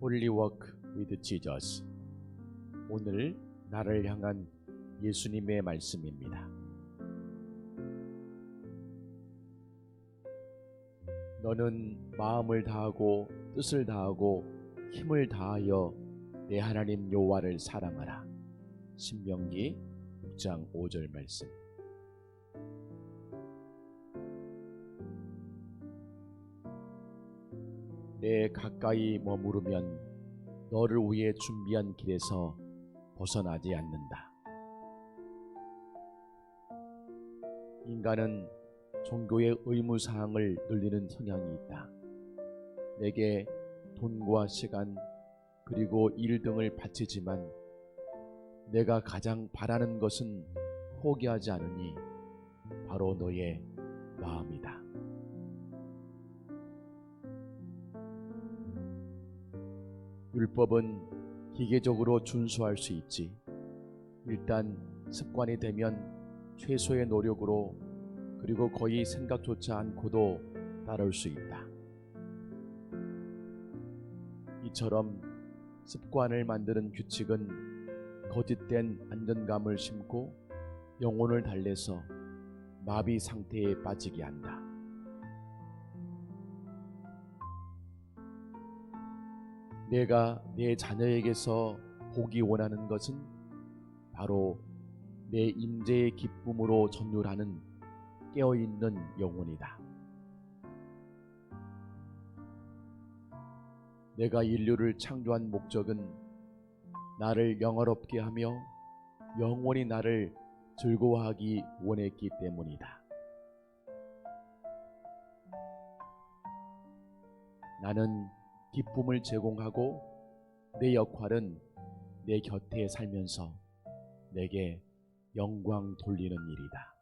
Holy Walk with Jesus. 오늘 나를 향한 예수님의 말씀입니다. 너는 마음을 다하고 뜻을 다하고 힘을 다하여 내 하나님 여호와를 사랑하라. 신명기 6장 5절 말씀. 내 가까이 머무르면 너를 위해 준비한 길에서 벗어나지 않는다. 인간은 종교의 의무 사항을 늘리는 성향이 있다. 내게 돈과 시간 그리고 일 등을 바치지만 내가 가장 바라는 것은 포기하지 않으니 바로 너의 마음이다. 율법은 기계적으로 준수할 수 있지. 일단 습관이 되면 최소의 노력으로 그리고 거의 생각조차 않고도 따라올 수 있다. 이처럼 습관을 만드는 규칙은 거짓된 안전감을 심고 영혼을 달래서 마비 상태에 빠지게 한다. 내가 내 자녀에게서 보기 원하는 것은 바로 내 임재의 기쁨으로 전율하는 깨어있는 영혼이다. 내가 인류를 창조한 목적은 나를 영화롭게 하며 영원히 나를 즐거워하기 원했기 때문이다. 나는 기쁨을 제공하고 내 역할은 내 곁에 살면서 내게 영광 돌리는 일이다.